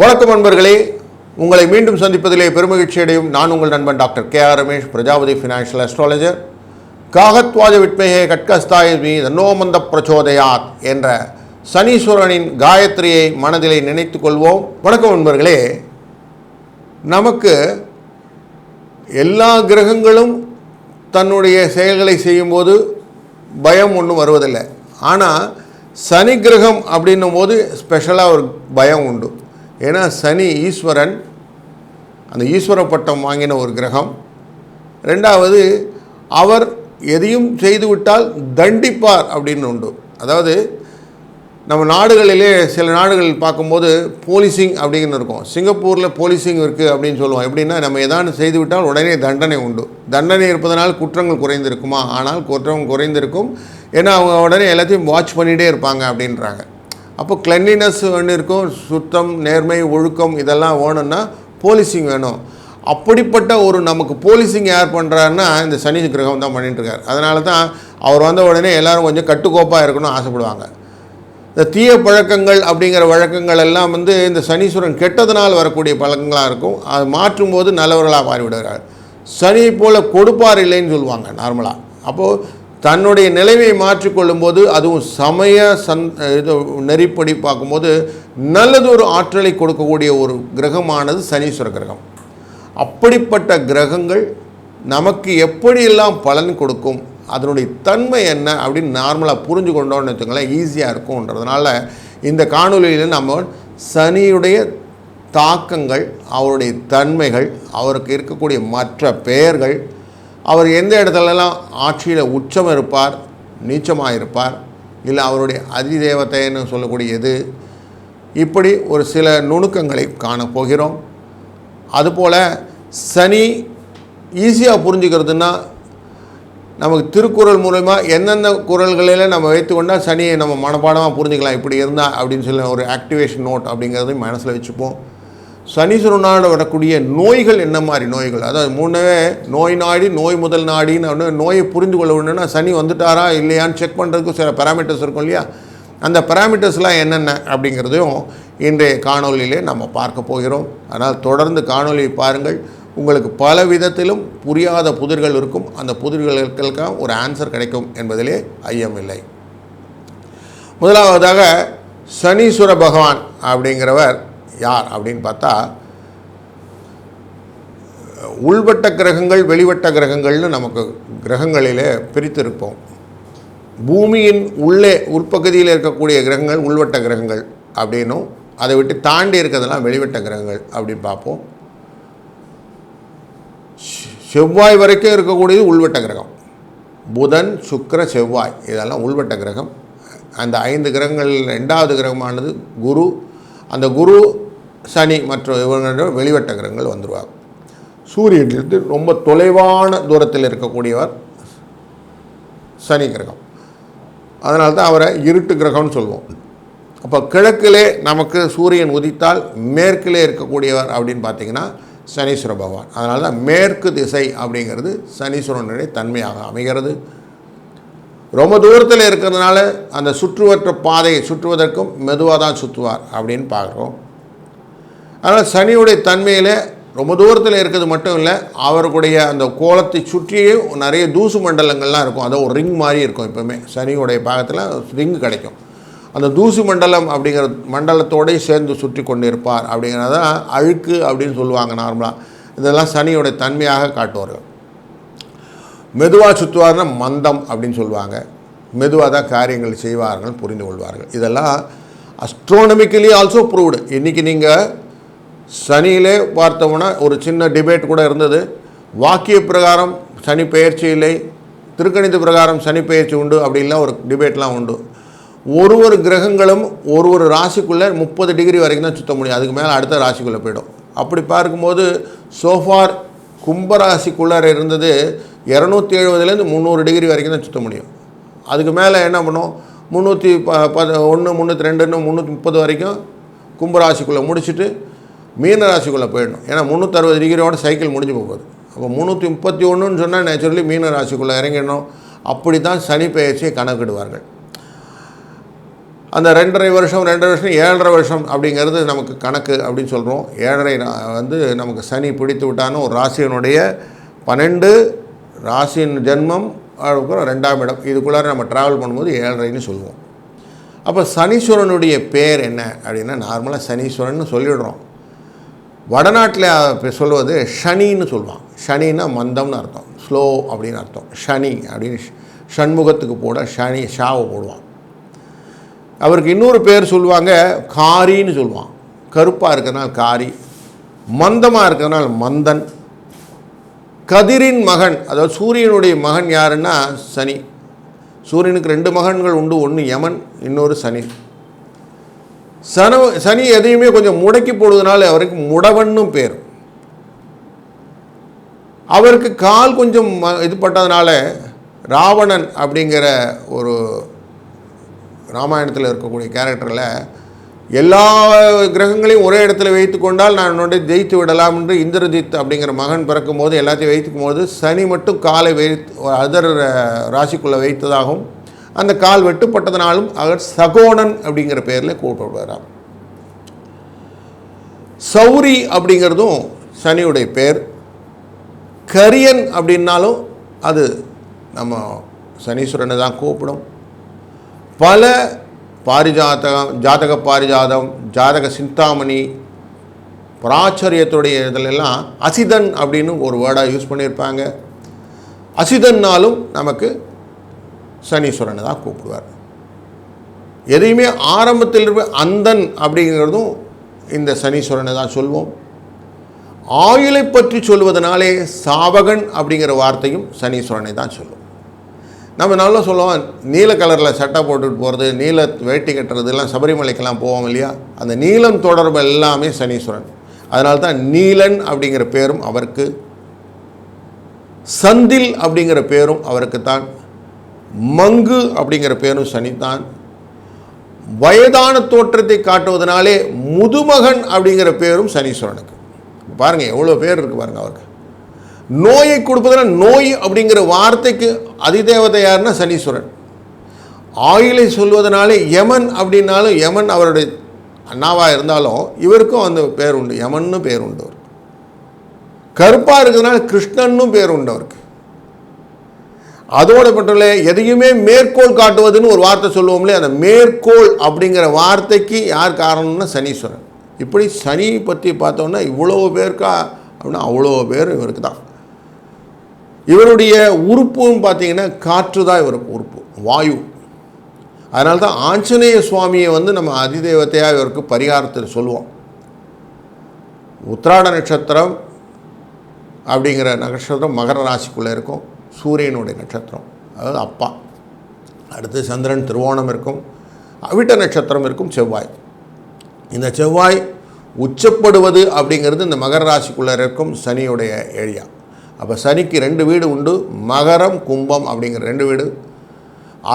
வணக்கம் நண்பர்களே. உங்களை மீண்டும் சந்திப்பதிலே பெருமகிழ்ச்சி அடையும் நான் உங்கள் நண்பன் doctor K R Ramesh Prajapati financial astrologer காகத்வாஜ விட்மேகே கட்கஸ்தாயமி தன்னோமந்த பிரச்சோதயாத் என்ற சனீஸ்வரனின் காயத்ரியை மனதிலே நினைத்து கொள்வோம். வணக்கம் நண்பர்களே. நமக்கு எல்லா கிரகங்களும் தன்னுடைய செயல்களை செய்யும்போது பயம் ஒன்றும் வருவதில்லை. ஆனால் சனி கிரகம் அப்படின்னும் போது ஸ்பெஷலாக ஒரு பயம் உண்டு. ஏன்னா சனி ஈஸ்வரன் அந்த ஈஸ்வர பட்டம் வாங்கின ஒரு கிரகம். ரெண்டாவது அவர் எதையும் செய்துவிட்டால் தண்டிப்பார் அப்படின்னு உண்டு. அதாவது நம்ம நாடுகளிலே சில நாடுகள் பார்க்கும்போது போலீசிங் அப்படின்னு இருக்கும். சிங்கப்பூரில் போலீசிங் இருக்குது அப்படின்னு சொல்லுவோம். எப்படின்னா நம்ம எதாவது செய்துவிட்டால் உடனே தண்டனை உண்டு. தண்டனை இருப்பதனால் குற்றங்கள் குறைந்திருக்குமா? ஆனால் குற்றம் குறைந்திருக்கும். ஏன்னா அவங்க உடனே எல்லாத்தையும் வாட்ச் பண்ணிகிட்டே இருப்பாங்க அப்படின்றாங்க. அப்போ கிளென்லினஸ் ஒன்று இருக்கும் சுத்தம் நேர்மை ஒழுக்கம் இதெல்லாம் வேணும்னா போலீசிங் வேணும். அப்படிப்பட்ட ஒரு நமக்கு போலீசிங் யார் பண்ணுறாருன்னா இந்த சனி கிரகம் தான் பண்ணிட்டு இருக்காரு. அதனால தான் அவர் வந்த உடனே எல்லோரும் கொஞ்சம் கட்டுக்கோப்பாக இருக்கணும்னு ஆசைப்படுவாங்க. இந்த தீய பழக்கங்கள் அப்படிங்கிற வழக்கங்கள் எல்லாம் வந்து இந்த சனீஸ்வரன் கெட்டதனால் வரக்கூடிய பழக்கங்களாக இருக்கும். அது மாற்றும் போது நல்லவர்களாக மாறிவிடுகிறார் சனி போல் கொடுப்பார் இல்லைன்னு சொல்லுவாங்க நார்மலாக அப்போது தன்னுடைய நிலைமையை மாற்றிக்கொள்ளும் போது அதுவும் சமய சந் இது நெறிப்படி பார்க்கும்போது நல்லதொரு ஆற்றலை கொடுக்கக்கூடிய ஒரு கிரகமானது சனீஸ்வர கிரகம். அப்படிப்பட்ட கிரகங்கள் நமக்கு எப்படியெல்லாம் பலன் கொடுக்கும் அதனுடைய தன்மை என்ன அப்படின்னு நார்மலாக புரிஞ்சு கொண்டோம்னு வச்சுக்கோங்களேன் ஈஸியாக இருக்கும்ன்றதுனால இந்த காணொலியில் நம்ம சனியுடைய தாக்கங்கள் அவருடைய தன்மைகள் அவருக்கு இருக்கக்கூடிய மற்ற பெயர்கள் அவர் எந்த இடத்துலலாம் ஆட்சியில் உச்சம் இருப்பார் நீச்சமாக இருப்பார் இல்லை அவருடைய அதிதேவத்தைன்னு சொல்லக்கூடியது இப்படி ஒரு சில நுணுக்கங்களை காணப்போகிறோம் அதுபோல் சனி ஈஸியாக புரிஞ்சுக்கிறதுனா நமக்கு திருக்குறள் மூலயமா எந்தெந்த குரல்களில் நம்ம வைத்துக்கொண்டால் சனியை நம்ம மனப்பாடமாக புரிஞ்சுக்கலாம் இப்படி இருந்தால் அப்படின்னு சொல்லி ஒரு ஆக்டிவேஷன் நோட் அப்படிங்கிறதையும் மனசில் வச்சுப்போம். சனீஸ்வரனோட வரக்கூடிய நோய்கள் என்ன மாதிரி நோய்கள்? அதாவது மூணவே நோய் நாடி நோய் முதல் நாடின்னு நோயை புரிந்து கொள்ள வேணும்னா சனி வந்துட்டாரா இல்லையான்னு செக் பண்ணுறதுக்கு சில பேராமீட்டர்ஸ் இருக்கும் இல்லையா? அந்த பேராமீட்டர்ஸ்லாம் என்னென்ன அப்படிங்கிறதையும் இன்றைய காணொலியிலே நம்ம பார்க்க போகிறோம். அதனால் தொடர்ந்து காணொலியை பாருங்கள். உங்களுக்கு பல விதத்திலும் புரியாத புதிர்கள் இருக்கும். அந்த புதிர்களுக்கெல்லாம் ஒரு ஆன்சர் கிடைக்கும் என்பதிலே ஐயமில்லை முதலாவதாக சனீஸ்வர பகவான் அப்படிங்கிறவர் யார் அப்படின்னு பார்த்தா உள்வட்ட கிரகங்கள் வெளிவட்ட கிரகங்கள்னு நமக்கு கிரகங்களிலே பிரித்திருப்போம். பூமியின் உள்ளே உட்பகுதியில் இருக்கக்கூடிய கிரகங்கள் உள்வட்ட கிரகங்கள் அப்படின்னும் அதை விட்டு தாண்டி இருக்கிறதெல்லாம் வெளிவட்ட கிரகங்கள் அப்படின்னு பார்ப்போம். செவ்வாய் வரைக்கும் இருக்கக்கூடியது உள்வட்ட கிரகம். புதன் சுக்கர செவ்வாய் இதெல்லாம் உள்வட்ட கிரகம். அந்த ஐந்து கிரகங்கள் ரெண்டாவது கிரகமானது குரு. அந்த குரு சனி மற்றும் இவங்களோட வெளிவட்ட கிரகங்கள் வந்துருவாங்க. சூரியனிலிருந்து ரொம்ப தொலைவான தூரத்தில் இருக்கக்கூடியவர் சனி கிரகம். அதனால தான் அவரை இருட்டு கிரகம்னு சொல்லுவோம். அப்போ கிழக்கிலே நமக்கு சூரியன் உதித்தால் மேற்கிலே இருக்கக்கூடியவர் அப்படின்னு பார்த்தீங்கன்னா சனீஸ்வர பகவான். அதனால தான் மேற்கு திசை அப்படிங்கிறது சனீஸ்வரனுடைய தன்மையாக அமைகிறது. ரொம்ப தூரத்தில் இருக்கிறதுனால அந்த சுற்றுவற்ற பாதையை சுற்றுவதற்கும் மெதுவாக தான் சுற்றுவார் அப்படின்னு பார்க்குறோம். அதனால் சனியுடைய தன்மையில் ரொம்ப தூரத்தில் இருக்கிறது மட்டும் இல்லை அவருடைய அந்த கோலத்தை சுற்றியே நிறைய தூசு மண்டலங்கள்லாம் இருக்கும். அது ஒரு ரிங் மாதிரி இருக்கும் எப்பவுமே. சனியுடைய பாகத்தில் ரிங் கிடைக்கும். அந்த தூசு மண்டலம் அப்படிங்கிற மண்டலத்தோடய சேர்ந்து சுற்றி கொண்டு இருப்பார் அப்படிங்கிறதான் அழுக்கு அப்படின்னு சொல்லுவாங்க நார்மலாக இதெல்லாம் சனியுடைய தன்மையாக காட்டுவார்கள். மெதுவாக சுற்றுவார்னா மந்தம் அப்படின்னு சொல்லுவாங்க. மெதுவாக தான் காரியங்கள் செய்வார்கள் புரிந்து கொள்வார்கள். இதெல்லாம் அஸ்ட்ரோனமிக்கலி ஆல்சோ ப்ரூவ்டு இன்றைக்கி நீங்கள் சனியிலே பார்த்தோம்னா ஒரு சின்ன டிபேட் கூட இருந்தது. வாக்கிய பிரகாரம் சனி பெயர்ச்சி இல்லை. திருக்கணித பிரகாரம் சனி பெயர்ச்சி உண்டு அப்படின்லாம் ஒரு டிபேட்லாம் உண்டு. ஒரு ஒரு கிரகங்களும் ஒரு ஒரு ராசிக்குள்ளே முப்பது டிகிரி வரைக்கும் தான் சுத்த முடியும். அதுக்கு மேலே அடுத்த ராசிக்குள்ளே போயிடும். அப்படி பார்க்கும்போது சோஃபார் கும்பராசிக்குள்ளார இருந்தது இரநூத்தி எழுபதுலேருந்து முந்நூறு டிகிரி வரைக்கும் தான் சுத்த முடியும். அதுக்கு மேலே என்ன பண்ணும்? முந்நூற்றி ப ப ஒன்று முந்நூற்றி ரெண்டுன்னு முந்நூற்றி முப்பது வரைக்கும் கும்பராசிக்குள்ளே முடிச்சுட்டு மீனராசிக்குள்ளே போயிடணும். ஏன்னா முந்நூற்றறுபது டிகிரியோட சைக்கிள் முடிஞ்சு போகுது. அப்போ முந்நூற்றி முப்பத்தி ஒன்றுன்னு சொன்னால் நேச்சுரலி மீன ராசிக்குள்ளே இறங்கிடணும். அப்படி தான் சனி பெயர்ச்சியை கணக்கிடுவார்கள். அந்த ரெண்டரை வருஷம் ரெண்டரை வருஷம் ஏழரை வருஷம் அப்படிங்கிறது நமக்கு கணக்கு அப்படின்னு சொல்கிறோம் ஏழரை வந்து நமக்கு சனி பிடித்து விட்டான்னு ஒரு ராசியினுடைய பன்னெண்டு ராசியின் ஜென்மம் அதுக்கப்புறம் ரெண்டாம் இடம். இதுக்குள்ளார நம்ம ட்ராவல் பண்ணும்போது ஏழரைன்னு சொல்லுவோம். அப்போ சனீஸ்வரனுடைய பேர் என்ன அப்படின்னா நார்மலாக சனீஸ்வரன் சொல்லிடுறோம். வடநாட்டில் சொல்வது ஷனின்னு சொல்லுவாங்க. ஷனின்னா மந்தம்னு அர்த்தம். ஸ்லோ அப்படின்னு அர்த்தம். ஷனி அப்படின்னு ஷண்முகத்துக்கு போட ஷனி ஷாவை போடுவான் அவருக்கு இன்னொரு பேர் சொல்லுவாங்க காரின்னு சொல்லுவான் கருப்பாக இருக்கிறனால காரி மந்தமாக இருக்கிறனால மந்தன். கதிரின் மகன் அதாவது சூரியனுடைய மகன் யாருன்னா சனி. சூரியனுக்கு ரெண்டு மகன்கள் உண்டு ஒன்று யமன் இன்னொரு சனி. சன சனி எதையுமே கொஞ்சம் முடக்கி போடுவதனால அவருக்கு முடவன்னும் பேர். அவருக்கு கால் கொஞ்சம் ம- இது பட்டதுனால ராவணன் அப்படிங்கிற ஒரு ராமாயணத்தில் இருக்கக்கூடிய கேரக்டரில் எல்லா கிரகங்களையும் ஒரே இடத்துல வைத்து கொண்டால் நான் என்னுடைய ஜெயித்து விடலாம் என்று இந்திரஜித் அப்படிங்கிற மகன் பிறக்கும் போது எல்லாத்தையும் வைத்துக்கும் போது சனி மட்டும் காலை வைத்து அதர் ராசிக்குள்ளே வைத்ததாகவும் அந்த கால் வெட்டுப்பட்டதனாலும் அவர் சகோணன் அப்படிங்கிற பேரில் கூப்பிடுவாராம் சௌரி அப்படிங்கிறதும் சனியுடைய பேர். கரியன் அப்படின்னாலும் அது நம்ம சனீஸ்வரனை தான் கூப்பிடும். பல பாரிஜாதகம் ஜாதக பாரிஜாதம் ஜாதக சிந்தாமணி பிராச்சரியத்துடைய இதிலெல்லாம் அசிதன் அப்படின்னு ஒரு வேர்டாக யூஸ் பண்ணியிருப்பாங்க. அசிதன்னாலும் நமக்கு சனீஸ்வரனை தான் கூப்பிடுவார். எதையுமே ஆரம்பத்தில் இருக்க அந்தன் அப்படிங்கிறதும் இந்த சனீஸ்வரனை தான் சொல்வோம். ஆயுளை பற்றி சொல்வதனாலே சாவகன் அப்படிங்கிற வார்த்தையும் சனீஸ்வரனை தான் சொல்லும். நம்ம நல்லா சொல்லுவோம் நீல கலரில் சட்டை போட்டுட்டு போகிறது நீல வேட்டி கட்டுறது எல்லாம் சபரிமலைக்கெல்லாம் போவோம் இல்லையா? அந்த நீலம் தொடர்பு எல்லாமே சனீஸ்வரன். அதனால தான் நீலன் அப்படிங்கிற பேரும் அவருக்கு சந்தில் அப்படிங்கிற பேரும் அவருக்கு தான் மங்கு அப்படிங்கிற பேரும் சனிதான். வயதான தோற்றத்தை காட்டுவதனாலே முதுமகன் அப்படிங்கிற பேரும் சனீஸ்வரனுக்கு. பாருங்க எவ்வளோ பேர் இருக்கு பாருங்க அவருக்கு. நோயை கொடுப்பதில் நோய் அப்படிங்கிற வார்த்தைக்கு அதிதேவதை யாருன்னா சனீஸ்வரன். ஆயுளை சொல்வதனாலே யமன் அப்படின்னாலும் யமன் அவருடைய அண்ணாவாக இருந்தாலும் இவருக்கும் அந்த பேர் உண்டு. யமன்னு பேர் உண்டு அவருக்கு. கருப்பாக இருக்கிறதுனால கிருஷ்ணன்னும் பேர் உண்டு அவருக்கு. அதோட மட்டும் இல்லை எதையுமே மேற்கோள் காட்டுவதுன்னு ஒரு வார்த்தை சொல்லுவோம்லே அந்த மேற்கோள் அப்படிங்கிற வார்த்தைக்கு யார் காரணம்னா சனீஸ்வரன். இப்படி சனி பற்றி பார்த்தோன்னா இவ்வளோ பேருக்கா அப்படின்னா அவ்வளோ பேர் இவருக்கு தான். இவருடைய உறுப்புன்னு பார்த்தீங்கன்னா காற்று தான் இவருக்கு உறுப்பு வாயு. அதனால தான் ஆஞ்சநேய சுவாமியை வந்து நம்ம அதிதேவத்தையாக இவருக்கு பரிகாரத்தில் சொல்லுவோம். உத்திராட நட்சத்திரம் அப்படிங்கிற நட்சத்திரம் மகர ராசிக்குள்ளே இருக்கும். சூரியனுடைய நட்சத்திரம் அதாவது அப்பா. அடுத்து சந்திரன் திருவோணம் இருக்கும் அவிட்ட நட்சத்திரம் இருக்கும் செவ்வாய். இந்த செவ்வாய் உச்சப்படுவது அப்படிங்கிறது இந்த மகர ராசிக்குள்ளே இருக்கும் சனியுடைய ஏரியா. அப்போ சனிக்கு ரெண்டு வீடு உண்டு மகரம் கும்பம் அப்படிங்கிற ரெண்டு வீடு.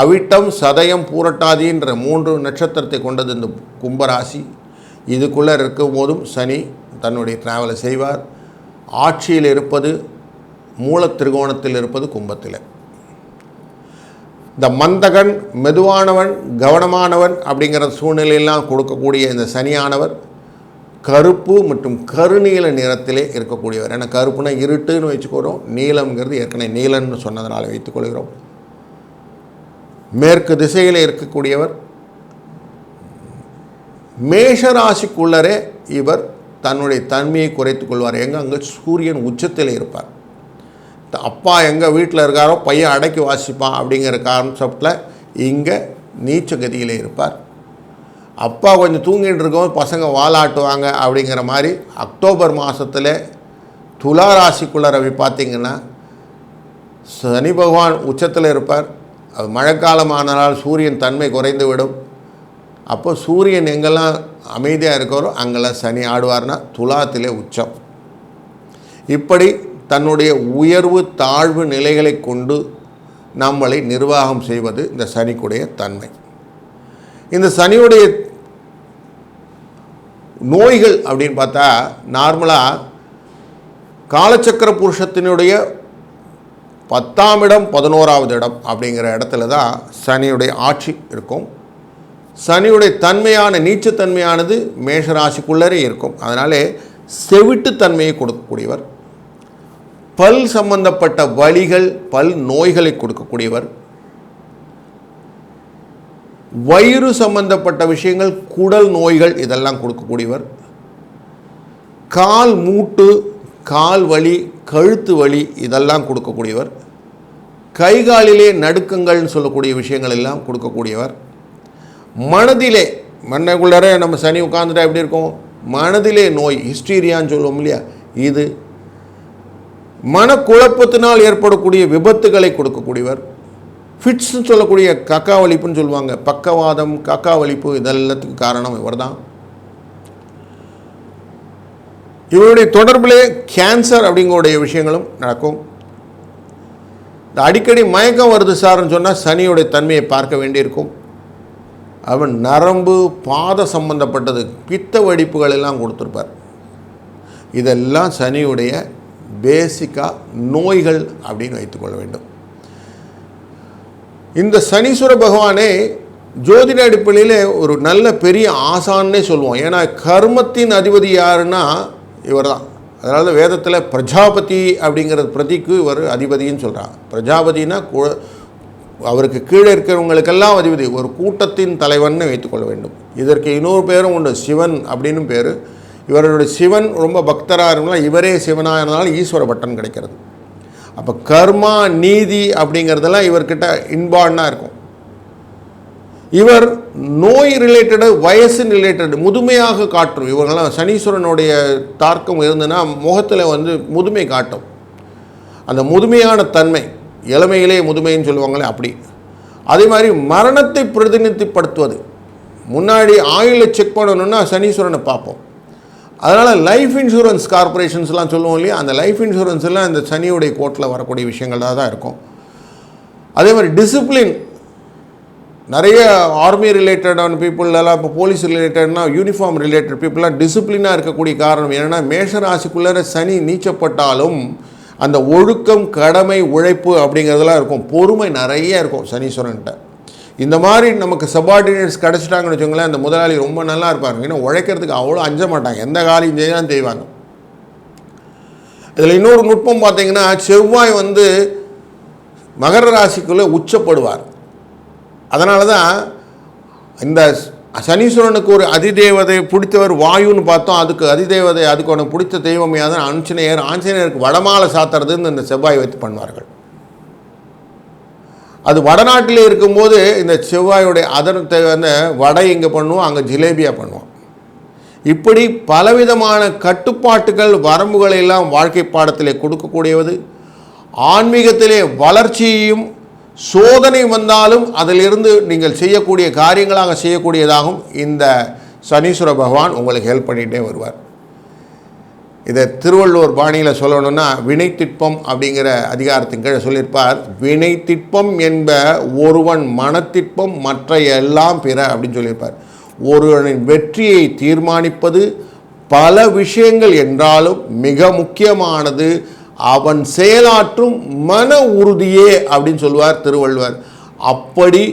அவிட்டம் சதயம் பூரட்டாதின்ற மூன்று நட்சத்திரத்தை கொண்டது இந்த கும்பராசி இதுக்குள்ளே இருக்கும் போதும் சனி தன்னுடைய டிராவலை செய்வார். ஆட்சியில் இருப்பது மூல திரிகோணத்தில் இருப்பது கும்பத்தில். இந்த மந்தகன் மெதுவானவன் கவனமானவன் அப்படிங்கிற சூழ்நிலையெல்லாம் கொடுக்கக்கூடிய இந்த சனியானவர் கருப்பு மற்றும் கருநீல நிறத்திலே இருக்கக்கூடியவர். ஏன்னா கருப்புனா இருட்டுன்னு வச்சுக்கிறோம். நீலம்ங்கிறது ஏற்கனவே நீலன்னு சொன்னதனால் வைத்துக்கொள்கிறோம். மேற்கு திசையில் இருக்கக்கூடியவர் மேஷராசிக்குள்ளரே இவர் தன்னுடைய தன்மையை குறைத்துக் கொள்வார். எங்கே அங்கே சூரியன் உச்சத்தில் இருப்பார். அப்பா எங்கே வீட்டில் இருக்காரோ பையன் அடக்கி வாசிப்பான் அப்படிங்கிற கான்செப்டில் இங்கே நீச்ச கதியில் இருப்பார். அப்பா கொஞ்சம் தூங்கிட்டு இருக்கோம் பசங்க வாலாட்டுவாங்க அப்படிங்கிற மாதிரி அக்டோபர் மாதத்தில் துலா ராசிக்குள்ள ரவி பார்த்தீங்கன்னா சனி பகவான் உச்சத்தில் இருப்பார். அது மழைக்காலமானால் சூரியன் தன்மை குறைந்து விடும் அப்போ சூரியன் எங்கெல்லாம் அமைதியாக இருக்காரோ அங்கெல்லாம் சனி ஆடுவார்னா துலாத்திலே உச்சம். இப்படி தன்னுடைய உயர்வு தாழ்வு நிலைகளை கொண்டு நம்மளை நிர்வாகம் செய்வது இந்த சனிக்குடைய தன்மை. இந்த சனியுடைய நோய்கள் அப்படின்னு பார்த்தா நார்மலாக காலச்சக்கர புருஷத்தினுடைய பத்தாம் இடம் பதினோராவது இடம் அப்படிங்கிற இடத்துல தான் சனியுடைய ஆட்சி இருக்கும். சனியுடைய தன்மையான நீச்சத்தன்மையானது மேஷராசிக்குள்ளரே இருக்கும். அதனாலே செவிட்டுத்தன்மையை கொடுக்கக்கூடியவர். பல் சம்பந்தப்பட்ட வலிகள் பல் நோய்களை கொடுக்கக்கூடியவர். வயிறு சம்பந்தப்பட்ட விஷயங்கள் குடல் நோய்கள் இதெல்லாம் கொடுக்கக்கூடியவர். கால் மூட்டு கால் வலி கழுத்து வலி இதெல்லாம் கொடுக்கக்கூடியவர். கை காலிலே நடுக்கங்கள்னு சொல்லக்கூடிய விஷயங்கள் எல்லாம் கொடுக்கக்கூடியவர். மனதிலே மண்ணைக்குள்ளார நம்ம சனி உட்காந்துட்டா எப்படி இருக்கும்? மனதிலே நோய் ஹிஸ்டீரியான்னு சொல்லுவோம் இல்லையா? இது மனக்குழப்பத்தினால் ஏற்படக்கூடிய விபத்துகளை கொடுக்கக்கூடியவர். ஃபிட்ஸ்ன்னு சொல்லக்கூடிய கக்காவலிப்புன்னு சொல்லுவாங்க. பக்கவாதம் கக்காவலிப்பு இதெல்லாத்துக்கும் இதெல்லாத்துக்கு காரணம் இவர்தான். இவருடைய தொடர்பிலே கேன்சர் அப்படிங்கக்கூடிய விஷயங்களும் நடக்கும். இந்த அடிக்கடி மயக்கம் வருது சார்னு சொன்னால் சனியுடைய தன்மையை பார்க்க வேண்டியிருக்கும். அவன் நரம்பு பாத சம்பந்தப்பட்டது பித்த வடிப்புகள் எல்லாம் கொடுத்துருப்பார். இதெல்லாம் சனியுடைய பேசிக்காக நோய்கள் அப்படின்னு வைத்துக்கொள்ள வேண்டும். இந்த சனீஸ்வர பகவானே ஜோதிட அடிப்படையில் ஒரு நல்ல பெரிய ஆசான்னே சொல்லுவோம். ஏன்னா கர்மத்தின் அதிபதி யாருன்னா இவர் தான் அதனால வேதத்தில் பிரஜாபதி அப்படிங்கிற பிரதிக்கு இவர் அதிபதின்னு சொல்கிறார் பிரஜாபதினா கு அவருக்கு கீழே இருக்கிறவங்களுக்கெல்லாம் அதிபதி. ஒரு கூட்டத்தின் தலைவன் வைத்துக்கொள்ள வேண்டும். இதற்கு இன்னொரு பேரும் உண்டு சிவன் அப்படின்னு பேர். இவருடைய சிவன் ரொம்ப பக்தராக இருந்தால் இவரே சிவனாக இருந்தாலும் ஈஸ்வர பட்டன் கிடைக்கிறது. அப்போ கர்மா நீதி அப்படிங்கிறதெல்லாம் இவர்கிட்ட இன்பார்னாக இருக்கும். இவர் நோய் ரிலேட்டடு வயசு ரிலேட்டடு முதுமையாக காட்டும் இவங்கெல்லாம் சனீஸ்வரனுடைய தார்க்கம் இருந்ததுன்னா முகத்தில் வந்து முதுமை காட்டும். அந்த முதுமையான தன்மை இளமையிலே முதுமைன்னு சொல்லுவாங்களே அப்படி. அதே மாதிரி மரணத்தை பிரதிநிதிப்படுத்துவது முன்னாடி ஆயுளை செக் பண்ணணும்னா சனீஸ்வரனை பார்ப்போம். அதனால் லைஃப் இன்சூரன்ஸ் கார்பரேஷன்ஸ்லாம் சொல்லுவோம் இல்லையா? அந்த லைஃப் இன்சூரன்ஸ்லாம் இந்த சனியுடைய கோட்டில் வரக்கூடிய விஷயங்களாக தான் இருக்கும். அதே மாதிரி டிசிப்ளின் நிறைய ஆர்மி ரிலேட்டடான பீப்புள் எல்லாம் இப்போ போலீஸ் ரிலேட்டட்னா யூனிஃபார்ம் ரிலேட்டட் பீப்புளெலாம் டிசிப்ளினாக இருக்கக்கூடிய காரணம் என்னென்னா மேஷராசிக்குள்ளே சனி நீச்சப்பட்டாலும் அந்த ஒழுக்கம் கடமை உழைப்பு அப்படிங்கிறதெல்லாம் இருக்கும். பொறுமை நிறைய இருக்கும் சனீஸ்வரன்கிட்ட இந்த மாதிரி நமக்கு சபார்டினேட்ஸ் கிடச்சிட்டாங்கன்னு வச்சுங்களேன் அந்த முதலாளி ரொம்ப நல்லா இருப்பாங்க ஏன்னா உழைக்கிறதுக்கு அவ்வளோ அஞ்ச மாட்டாங்க. எந்த காலையும் செய்யலாம் செய்வாங்க. இதில் இன்னொரு நுட்பம் பார்த்தீங்கன்னா செவ்வாய் வந்து மகர ராசிக்குள்ளே உச்சப்படுவார். அதனால தான் இந்த சனீஸ்வரனுக்கு ஒரு அதிதேவதை பிடித்தவர் வாயுன்னு பார்த்தோம். அதுக்கு அதிதேவதை அதுக்கு உனக்கு பிடித்த தெய்வமையாக தான் ஆஞ்சநேயர். ஆஞ்சநேயருக்கு வடமாலை சாத்துறதுன்னு இந்த செவ்வாய் வைத்து பண்ணுவார்கள். அது வடநாட்டில் இருக்கும்போது இந்த செவ்வாயுடைய அதனத்தை வந்து வடை இங்கே பண்ணுவோம் அங்கே ஜிலேபியாக பண்ணுவோம். இப்படி பலவிதமான கட்டுப்பாட்டுகள் வரம்புகளை எல்லாம் வாழ்க்கை பாடத்திலே கொடுக்கக்கூடியவது ஆன்மீகத்திலே வளர்ச்சியையும் சோதனை வந்தாலும் அதிலிருந்து நீங்கள் செய்யக்கூடிய காரியங்களாக செய்யக்கூடியதாகவும் இந்த சனீஸ்வர பகவான் உங்களுக்கு ஹெல்ப் பண்ணிகிட்டே வருவார். இதை திருவள்ளுவர் பாணியில் சொல்லணும்னா வினைத்திட்பம் அப்படிங்கிற அதிகாரத்தின் கீழே சொல்லியிருப்பார். வினைத்திட்பம் என்ப ஒருவன் மனத்திட்பம் மற்ற எல்லாம் பிற அப்படின்னு சொல்லியிருப்பார். ஒருவனின் வெற்றியை தீர்மானிப்பது பல விஷயங்கள் என்றாலும் மிக முக்கியமானது. அவன் செயலாற்றும் மன உறுதியே அப்படின்னு சொல்லுவார் திருவள்ளுவர். அப்படி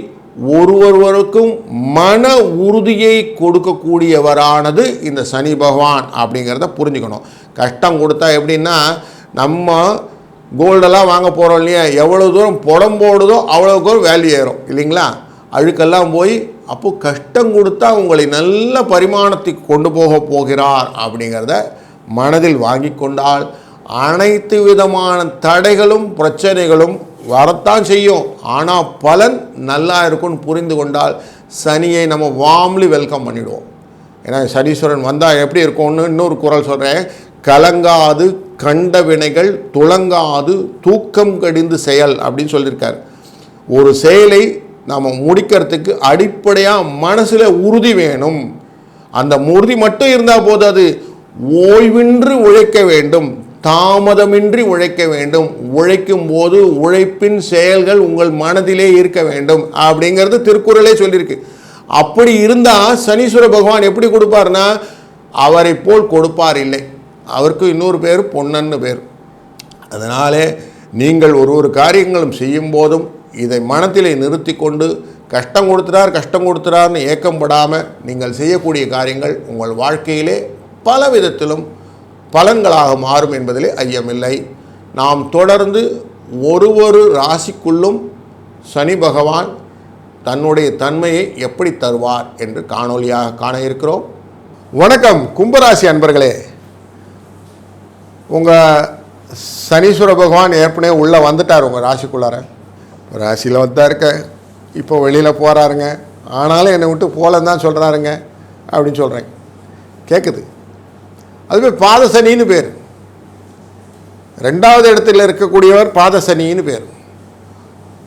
ஒருவருவருக்கும் மன உறுதியை கொடுக்கக்கூடியவரானது இந்த சனி பகவான் அப்படிங்கிறத புரிஞ்சுக்கணும். கஷ்டம் கொடுத்தா எப்படின்னா நம்ம கோல்டெல்லாம் வாங்க போகிறோம் இல்லையா? எவ்வளோ தூரம் புடம் போடுதோ அவ்வளோ தூரம் வேல்யூ ஏறும் இல்லைங்களா? அழுக்கெல்லாம் போய் அப்போது கஷ்டம் கொடுத்தா உங்களை நல்ல பரிமாணத்துக்கு கொண்டு போக போகிறார் அப்படிங்கிறத மனதில் வாங்கி கொண்டால் அனைத்து விதமான தடைகளும் பிரச்சனைகளும் வரத்தான் செய்யும். ஆனால் பலன் நல்லா இருக்கும்னு புரிந்து கொண்டால் சனியை நம்ம வாம்லி வெல்கம் பண்ணிவிடுவோம் ஏன்னா சனீஸ்வரன் வந்தால் எப்படி இருக்கும்னு இன்னொரு குரல் சொல்கிறேன் கலங்காது கண்ட வினைகள் துளங்காது தூக்கம் கடிந்து செயல் அப்படின்னு சொல்லியிருக்கார். ஒரு செயலை நாம் முடிக்கிறதுக்கு அடிப்படையாக மனசில் உறுதி வேணும். அந்த உறுதி மட்டும் இருந்தால் போதாது ஓய்வின்றி உழைக்க வேண்டும். தாமதமின்றி உழைக்க வேண்டும். உழைக்கும் போது உழைப்பின் செயல்கள் உங்கள் மனதிலே இருக்க வேண்டும் அப்படிங்கிறது திருக்குறளே சொல்லியிருக்கு. அப்படி இருந்தால் சனீஸ்வர பகவான் எப்படி கொடுப்பார்னா அவரை போல் கொடுப்பார் இல்லை. அவருக்கு இன்னொரு பேர் பொன்னன்னு பேர். அதனாலே நீங்கள் ஒரு ஒரு காரியங்களும் செய்யும் போதும் இதை மனத்திலே நிறுத்தி கொண்டு கஷ்டம் கொடுத்துறார் கஷ்டம் கொடுத்துறார்னு ஏக்கம் படாமல் நீங்கள் செய்யக்கூடிய காரியங்கள் உங்கள் வாழ்க்கையிலே பல விதத்திலும் பலன்களாக மாறும் என்பதிலே ஐயமில்லை. நாம் தொடர்ந்து ஒரு ஒரு ராசிக்குள்ளும் சனி பகவான் தன்னுடைய தன்மையை எப்படி தருவார் என்று காணொளியாக காண இருக்கிறோம். வணக்கம் கும்பராசி அன்பர்களே. உங்கள் சனீஸ்வர பகவான் ஏற்கனவே உள்ளே வந்துட்டார் உங்கள் ராசிக்குள்ளார. ராசியில் வந்தா இருக்க இப்போ வெளியில் போகிறாருங்க ஆனாலும் என்னை விட்டு போகலன்னு தான் சொல்கிறாருங்க அப்படின்னு சொல்கிறேன் கேட்குது அதுவே பாதசனின்னு பேர். ரெண்டாவது இடத்துல இருக்கக்கூடியவர் பாதசனின்னு பேர்.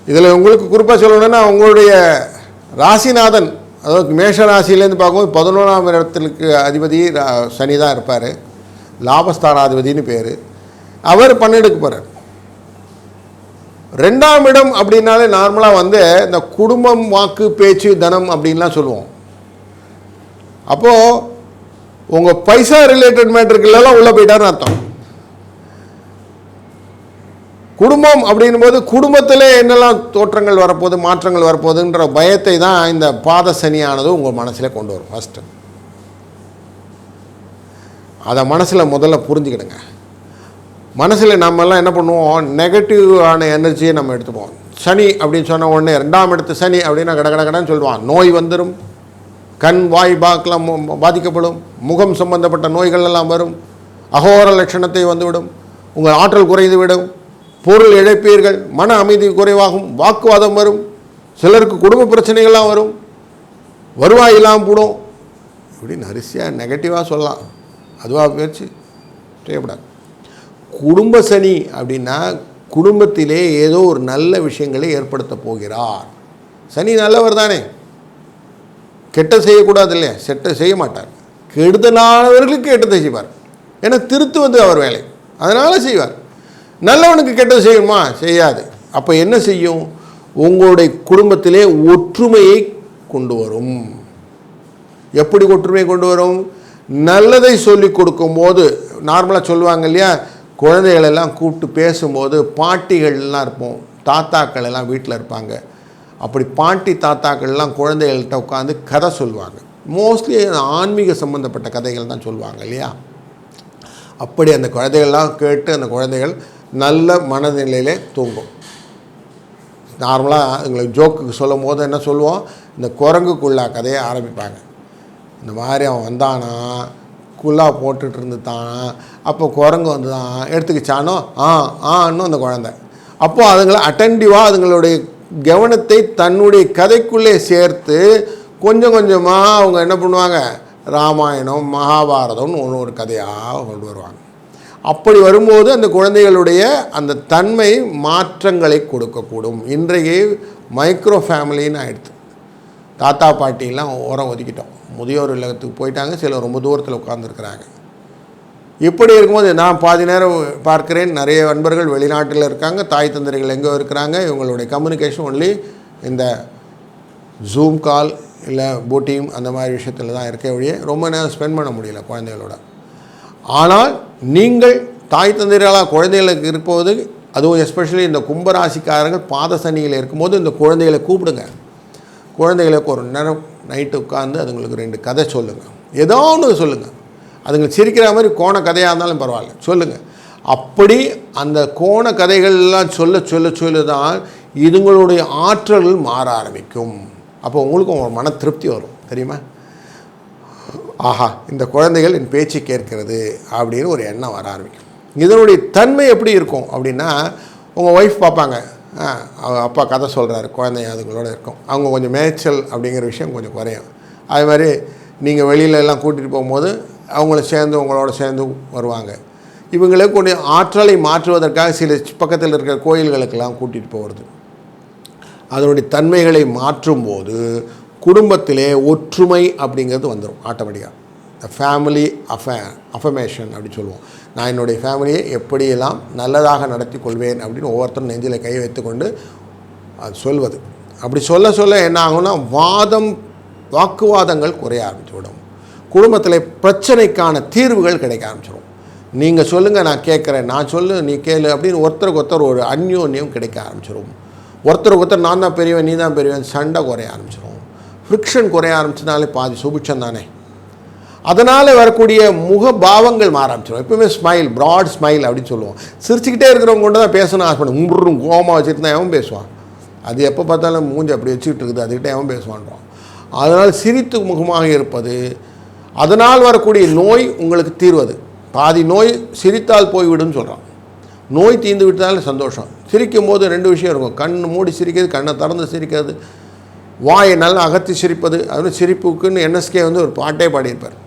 இதில் உங்களுக்கு குறிப்பாக சொல்லணும்னா உங்களுடைய ராசிநாதன் அதாவது மேஷ ராசியிலேருந்து பார்க்கும்போது பதினொன்றாம் இடத்துக்கு அதிபதி ரா- சனி தான் இருப்பார். லாபஸ்தானாதிபதினு பேர். அவர் பன்னெண்டுக்கு போகிறார் ரெண்டாம் இடம் அப்படின்னாலே நார்மலாக வந்து இந்த குடும்பம் வாக்கு பேச்சு தனம் அப்படின்லாம் சொல்லுவோம். அப்போது உங்கள் பைசா ரிலேட்டட் மேட்டருக்குள்ளெல்லாம் உள்ளே போயிட்டார்னு அர்த்தம். குடும்பம் அப்படின்னும் போது குடும்பத்தில் என்னெல்லாம் தோற்றங்கள் வரப்போகுது மாற்றங்கள் வரப்போகுதுன்ற பயத்தை தான் இந்த பாத சனியானது உங்கள் மனசில் கொண்டு வரும் ஃபஸ்ட்டு அதை மனசில் முதல்ல புரிஞ்சுக்கிடுங்க. மனசில் நம்மெல்லாம் என்ன பண்ணுவோம்? நெகட்டிவான எனர்ஜியை நம்ம எடுத்துப்போம். சனி அப்படின்னு சொன்ன உடனே ரெண்டாம் இடத்து சனி அப்படின்னா கட கட கடன்னு சொல்லுவான். நோய் வந்துடும் கண் வாய் பாக்கெலாம் பாதிக்கப்படும். முகம் சம்பந்தப்பட்ட நோய்கள் எல்லாம் வரும். அகோர லட்சணத்தை வந்துவிடும். உங்கள் ஆற்றல் குறைந்து விடும். பொருள் இழப்பீர்கள். மன அமைதி குறைவாகும். வாக்குவாதம் வரும். சிலருக்கு குடும்ப பிரச்சனைகள்லாம் வரும். வருவாய் இல்லாமல் போடும். இப்படின்னு அரிசியாக நெகட்டிவாக சொல்லலாம். அதுவாக முயற்சி? செய்யப்படாது குடும்ப சனி அப்படின்னா குடும்பத்திலே ஏதோ ஒரு நல்ல விஷயங்களை ஏற்படுத்த போகிறார். சனி நல்லவர் தானே. கெட்ட செய்யக்கூடாது இல்லையா செட்ட செய்ய மாட்டார். கெடுதலானவர்களுக்கு கெட்டதை செய்வார். ஏன்னா திருத்துவது அவர் வேலை. அதனால் செய்வார். நல்லவனுக்கு கெட்டது செய்யுமா? செய்யாது. அப்போ என்ன செய்யும்? உங்களுடைய குடும்பத்திலே ஒற்றுமையை கொண்டு வரும். எப்படி ஒற்றுமை கொண்டு வரும்? நல்லதை சொல்லி கொடுக்கும்போது நார்மலாக சொல்லுவாங்க இல்லையா? குழந்தைகள் எல்லாம் கூப்பிட்டு பேசும்போது பாட்டிகள்லாம் இருப்போம். தாத்தாக்கள் எல்லாம் வீட்டில் இருப்பாங்க. அப்படி பாட்டி தாத்தாக்கள்லாம் குழந்தைகள்கிட்ட உட்காந்து கதை சொல்லுவாங்க. மோஸ்ட்லி ஆன்மீக சம்மந்தப்பட்ட கதைகள் தான் சொல்லுவாங்க இல்லையா? அப்படி அந்த குழந்தைகள்லாம் கேட்டு அந்த குழந்தைகள் நல்ல மனநிலையிலே தூங்கும். நார்மலாக எங்களுக்கு ஜோக்குக்கு சொல்லும் போது என்ன சொல்லுவோம்? இந்த குரங்குக்குள்ளா கதையை ஆரம்பிப்பாங்க. இந்த மாதிரி அவன் வந்தானா? குல்லா போட்டுட்டு இருந்துட்டான் அப்போ குரங்கு வந்து தான் எடுத்துக்கிச்சானோ ஆ ஆன்னு அந்த குழந்தை. அப்போது அதுங்களை அட்டன்டிவாக அதுங்களுடைய கவனத்தை தன்னுடைய கதைக்குள்ளே சேர்த்து கொஞ்சம் கொஞ்சமாக அவங்க என்ன பண்ணுவாங்க? ராமாயணம் மகாபாரதம்னு ஒன்று ஒரு கதையாக கொண்டு வருவாங்க. அப்படி வரும்போது அந்த குழந்தைகளுடைய அந்த தன்மை மாற்றங்களை கொடுக்கக்கூடும். இன்றைய மைக்ரோ ஃபேமிலின்னு ஆயிடுது. தாத்தா பாட்டிலாம் உரம் ஒதுக்கிட்டோம். முதியோர் இல்லத்துக்கு போயிட்டாங்க சிலர் ரொம்ப தூரத்தில் உட்காந்துருக்குறாங்க இப்படி இருக்கும்போது நான் பாதி நேரம் பார்க்கிறேன். நிறைய நண்பர்கள் வெளிநாட்டில் இருக்காங்க தாய் தந்திரிகள் எங்கே இருக்கிறாங்க. இவங்களுடைய கம்யூனிகேஷன் ஒன்லி இந்த ஜூம் கால் இல்லை போட்டிங் அந்த மாதிரி விஷயத்தில் தான் இருக்க வழியே ரொம்ப நேரம் ஸ்பெண்ட் பண்ண முடியல குழந்தைகளோட. ஆனால் நீங்கள் தாய் தந்திரிகளாக குழந்தைகளுக்கு இருப்போது அதுவும் எஸ்பெஷலி இந்த கும்பராசிக்காரர்கள் பாத சனியில் இருக்கும்போது இந்த குழந்தைகளை கூப்பிடுங்க. குழந்தைகளுக்கு ஒரு நேரம் நைட்டு உட்காந்து அதுங்களுக்கு ரெண்டு கதை சொல்லுங்கள் ஏதோ ஒன்று சொல்லுங்கள் அதுங்க சிரிக்கிற மாதிரி கோண கதையாக இருந்தாலும் பரவாயில்ல. சொல்லுங்கள் அப்படி அந்த கோண கதைகள்லாம் சொல்ல சொல்ல சொல்ல தான் இதுங்களுடைய ஆற்றல்கள் மாற ஆரம்பிக்கும். அப்போ உங்களுக்கும் ஒரு மன திருப்தி வரும். தெரியுமா? ஆஹா இந்த குழந்தைகள் என் பேச்சு கேட்கிறது அப்படின்னு ஒரு எண்ணம் வர ஆரம்பிக்கும். இதனுடைய தன்மை எப்படி இருக்கும் அப்படின்னா உங்கள் ஒய்ஃப் பார்ப்பாங்க. அப்பா கதை சொல்கிறாரு குழந்தைங்க அதுங்களோட இருக்கும். அவங்க கொஞ்சம் மேய்ச்சல் அப்படிங்கிற விஷயம் கொஞ்சம் குறையும். அது மாதிரி நீங்கள் வெளியில எல்லாம் கூட்டிகிட்டு போகும்போது அவங்கள சேர்ந்து உங்களோட சேர்ந்து வருவாங்க. இவங்களே கொஞ்சம் ஆற்றலை மாற்றுவதற்காக சில பக்கத்தில் இருக்கிற கோயில்களுக்கெல்லாம் கூட்டிகிட்டு போகிறது அதனுடைய தன்மைகளை மாற்றும்போது குடும்பத்திலே ஒற்றுமை அப்படிங்கிறது வந்துடும் ஆட்டோமேட்டிக்காக ஃபேமிலி அஃப அஃபமேஷன் அப்படின்னு சொல்லுவோம். நான் என்னுடைய ஃபேமிலியை எப்படியெல்லாம் நல்லதாக நடத்தி கொள்வேன் அப்படின்னு ஒவ்வொருத்தரும் நெஞ்சில் கை வைத்துக்கொண்டு அது சொல்வது. அப்படி சொல்ல சொல்ல என்ன ஆகும்னா வாதம் வாக்குவாதங்கள் குறைய ஆரம்பிச்சு விடும் குடும்பத்தில் பிரச்சனைக்கான தீர்வுகள் கிடைக்க ஆரம்பிச்சிடும் நீங்கள் சொல்லுங்கள் நான் கேட்குறேன் நான் சொல்லு நீ கேளு அப்படின்னு ஒருத்தருக்கு ஒருத்தர் ஒரு அந்யோன்யம் கிடைக்க ஆரம்பிச்சிடும் ஒருத்தருக்கு ஒருத்தர் நான் தான் பெரியவன் நீ தான் பெரியவன் சண்டை குறைய ஆரம்பிச்சிடும் ஃப்ரிக்ஷன் குறைய ஆரம்பிச்சதுனாலே பாதி சுபிட்சம் தானே. அதனால் வரக்கூடிய முக பாவங்கள் மாற ஆரம்பிச்சிடும் எப்பவுமே ஸ்மைல் ப்ராட் ஸ்மைல் அப்படின்னு சொல்லுவோம். சிரிச்சுக்கிட்டே இருக்கிறவங்க கொண்டு தான் பேசணும் ஆசைப்படும் உம்ரும் கோமா வச்சுட்டு தான் எவன் பேசுவான்? அது எப்போ பார்த்தாலும் மூஞ்சி அப்படி வச்சுக்கிட்டு இருக்குது. அதுக்கிட்ட எவன் பேசுவான்றான் அதனால் சிரித்து முகமாக இருப்பது அதனால் வரக்கூடிய நோய் உங்களுக்கு தீர்வது. பாதி நோய் சிரித்தால் போய்விடும்னு சொல்கிறான் நோய் தீர்ந்து விட்டாலும் சந்தோஷம். சிரிக்கும் போது ரெண்டு விஷயம் இருக்கும். கண் மூடி சிரிக்கிறது கண்ணை திறந்து சிரிக்கிறது வாயை நல்லா அகத்தி சிரிப்பது. அதுவும் சிரிப்புக்குன்னு என்எஸ்கே வந்து ஒரு பாட்டே பாடியிருப்பார்.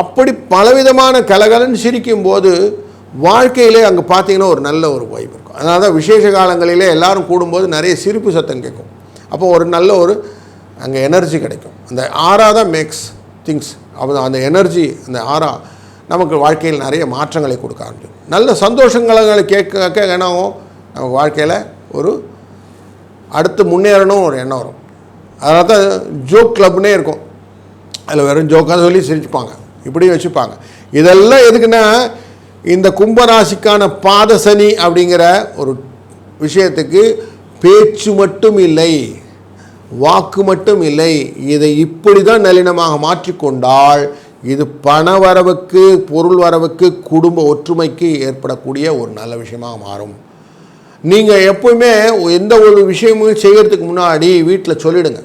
அப்படி பலவிதமான கலகலன்னு சிரிக்கும் போது வாழ்க்கையிலே அங்கே பார்த்தீங்கன்னா ஒரு நல்ல ஒரு வாய்ப்பு இருக்கும். அதனால தான் விசேஷ காலங்களிலே எல்லாரும் கூடும்போது நிறைய சிரிப்பு சத்தம் கேட்கும். அப்போ ஒரு நல்ல ஒரு அங்கே எனர்ஜி கிடைக்கும். அந்த ஆறா தான் மேக்ஸ் திங்ஸ் அப்போ அந்த எனர்ஜி அந்த ஆறா நமக்கு வாழ்க்கையில் நிறைய மாற்றங்களை கொடுக்க ஆரம்பிக்கும். நல்ல சந்தோஷங்களை கேட்க கேட்க என்ன நமக்கு வாழ்க்கையில் ஒரு அடுத்து முன்னேறணும் ஒரு எண்ணம் வரும். அதனால தான் ஜோக் கிளப்னே இருக்கும். அதில் வெறும் ஜோக்காக சொல்லி சிரிச்சுப்பாங்க. இப்படி வச்சுப்பாங்க. இதெல்லாம் எதுக்குன்னா இந்த கும்பராசிக்கான பாதசனி அப்படிங்கிற ஒரு விஷயத்துக்கு பேச்சு மட்டும் இல்லை வாக்கு மட்டும் இல்லை இதை இப்படி தான் நளினமாக மாற்றிக்கொண்டால் இது பண வரவுக்கு பொருள் வரவுக்கு குடும்ப ஒற்றுமைக்கு ஏற்படக்கூடிய ஒரு நல்ல விஷயமாக மாறும். நீங்கள் எப்பவுமே எந்த ஒரு விஷயமும் செய்கிறதுக்கு முன்னாடி வீட்டில் சொல்லிடுங்க.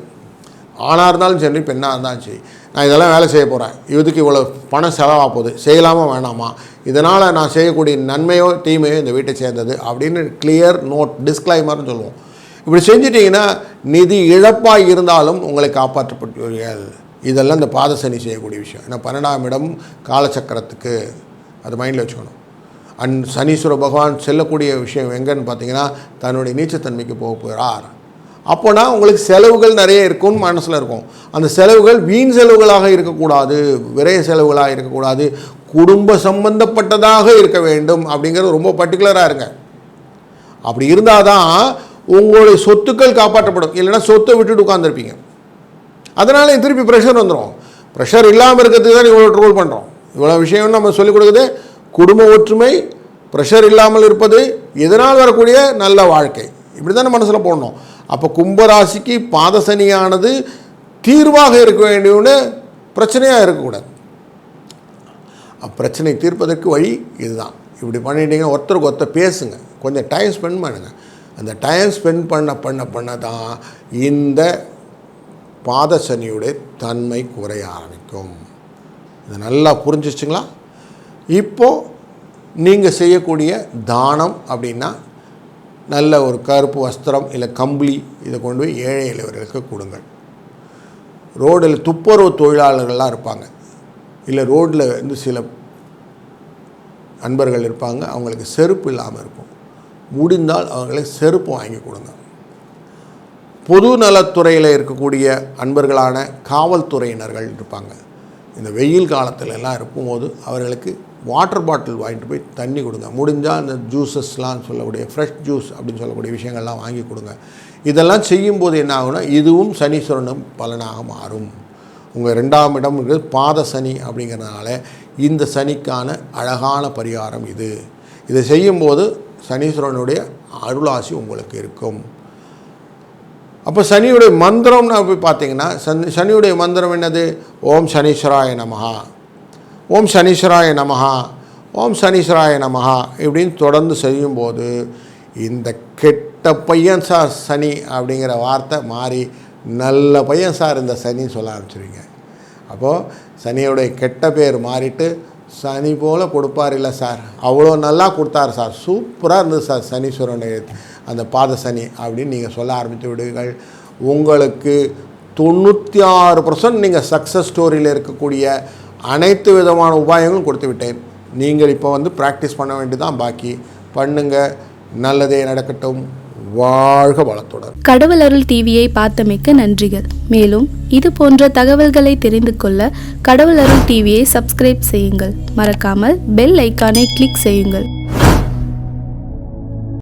ஆணாக இருந்தாலும் சரி பெண்ணாக இருந்தாலும் சரி. நான் இதெல்லாம் வேலை செய்ய போகிறேன் இதுக்கு இவ்வளோ பணம் செலவாக போகுது. செய்யலாமா வேணாமா? இதனால் நான் செய்யக்கூடிய நன்மையோ தீமையோ இந்த வீட்டை சேர்ந்தது அப்படின்னு கிளியர் நோட் டிஸ்க்ளைமர்னு சொல்லுவோம். இப்படி செஞ்சிட்டிங்கன்னா நிதி இழப்பாக இருந்தாலும் உங்களை காப்பாற்றப்பட்டு இதெல்லாம் இந்த பாதசனி செய்யக்கூடிய விஷயம். ஏன்னா பன்னெண்டாம் இடம் காலச்சக்கரத்துக்கு அது மைண்டில் வச்சுக்கணும். அண்ட் சனீஸ்வர பகவான் செல்லக்கூடிய விஷயம் எங்கன்னு பார்த்தீங்கன்னா தன்னுடைய நீச்சத்தன்மைக்கு போக போகிறார் அப்போனா உங்களுக்கு செலவுகள் நிறைய இருக்கும்னு மனசில் இருக்கும். அந்த செலவுகள் வீண் செலவுகளாக இருக்கக்கூடாது விரைய செலவுகளாக இருக்கக்கூடாது குடும்ப சம்பந்தப்பட்டதாக இருக்க வேண்டும் அப்படிங்கிறது ரொம்ப பர்டிகுலராக இருங்க. அப்படி இருந்தால் தான் உங்களுடைய சொத்துக்கள் காப்பாற்றப்படும். இல்லைன்னா சொத்தை விட்டுட்டு உட்காந்துருப்பீங்க அதனால் திருப்பி ப்ரெஷர் வந்துடும் ப்ரெஷர் இல்லாமல் இருக்கிறதுக்கு தான் இவ்வளோ ட்ரோல் பண்ணுறோம் இவ்வளோ விஷயம் நம்ம சொல்லிக் கொடுக்குது. குடும்ப ஒற்றுமை ப்ரெஷர் இல்லாமல் இருப்பது இதனால் வரக்கூடிய நல்ல வாழ்க்கை. இப்படி தானே மனசில் போடணும். அப்போ கும்பராசிக்கு பாதசனியானது தீர்வாக இருக்க வேண்டியன்னு பிரச்சனையாக இருக்கக்கூடாது. பிரச்சனை தீர்ப்பதற்கு வழி இதுதான். இப்படி பண்ணிட்டீங்கன்னா ஒருத்தருக்கு ஒருத்தர் பேசுங்க. கொஞ்சம் டைம் ஸ்பெண்ட் பண்ணுங்கள் அந்த டைம் ஸ்பெண்ட் பண்ண பண்ண பண்ண தான் இந்த பாதசனியுடைய தன்மை குறைய ஆரம்பிக்கும். இது நல்லா புரிஞ்சிச்சுங்களா? இப்போது நீங்கள் செய்யக்கூடிய தானம் அப்படின்னா நல்ல ஒரு கருப்பு வஸ்திரம் இல்லை கம்பளி இதை கொண்டு போய் ஏழை இளைவர்களுக்கு கொடுங்கள். ரோடில் துப்புரவு தொழிலாளர்கள்லாம் இருப்பாங்க. இல்லை ரோட்டில் வந்து சில அன்பர்கள் இருப்பாங்க. அவங்களுக்கு செருப்பு இல்லாமல் இருக்கும். முடிந்தால் அவங்களுக்கு செருப்பு வாங்கி கொடுங்க. பொது நலத்துறையில் இருக்கக்கூடிய அன்பர்களான காவல்துறையினர்கள் இருப்பாங்க. இந்த வெயில் காலத்துல எல்லாம் இருக்கும்போது அவர்களுக்கு வாட்டர் பாட்டில் வாங்கிட்டு போய் தண்ணி கொடுங்க. முடிஞ்சால் அந்த ஜூஸஸ்லாம் சொல்லக்கூடிய ஃப்ரெஷ் ஜூஸ் அப்படின்னு சொல்லக்கூடிய விஷயங்கள்லாம் வாங்கி கொடுங்க. இதெல்லாம் செய்யும்போது என்ன ஆகும்னா இதுவும் சனீஸ்வரனும் பலனாக மாறும். உங்கள் ரெண்டாம் இடம் இருக்கிறது பாத சனி அப்படிங்கிறதுனால இந்த சனிக்கான அழகான பரிகாரம் இது. இதை செய்யும்போது சனீஸ்வரனுடைய அருளாசி உங்களுக்கு இருக்கும். அப்போ சனியுடைய மந்திரம்னு போய் பார்த்தீங்கன்னா சனி சனியுடைய மந்திரம் என்னது? ஓம் சனீஸ்வராய நமகா ஓம் சனீஸ்வராய நமகா ஓம் சனீஸ்வராய நமகா இப்படின்னு தொடர்ந்து செய்யும்போது இந்த கெட்ட பையன் சார் சனி அப்படிங்கிற வார்த்தை மாறி நல்ல பையன் சார் இந்த சனின்னு சொல்ல ஆரம்பிச்சிருவீங்க. அப்போது சனியோடைய கெட்ட பேர் மாறிட்டு சனி போல் கொடுப்பார் இல்லை சார். அவ்வளோ நல்லா கொடுத்தாரு சார். சூப்பராக இருந்தது சார் சனீஸ்வரனுடைய அந்த பாத சனி அப்படின்னு நீங்கள் சொல்ல ஆரம்பித்து விடுங்கள் உங்களுக்கு தொண்ணூற்றி ஆறு பர்சன்ட் நீங்கள் சக்ஸஸ் ஸ்டோரியில் இருக்கக்கூடிய அனைத்து விதமான உபாயங்களும் கொடுத்து விட்டேன். நீங்கள் இப்போ வந்து ப்ராக்டிஸ் பண்ண வேண்டியதான் பாக்கி. பண்ணுங்கள் நல்லதே நடக்கட்டும். வாழ்க வளத்துடன். கடவுள் அருள் டிவியை பார்த்தமைக்க நன்றிகள். மேலும் இது போன்ற தகவல்களை தெரிந்து கொள்ள கடவுள் அருள் டிவியை சப்ஸ்கிரைப் செய்யுங்கள். மறக்காமல் பெல் ஐக்கானை கிளிக் செய்யுங்கள்.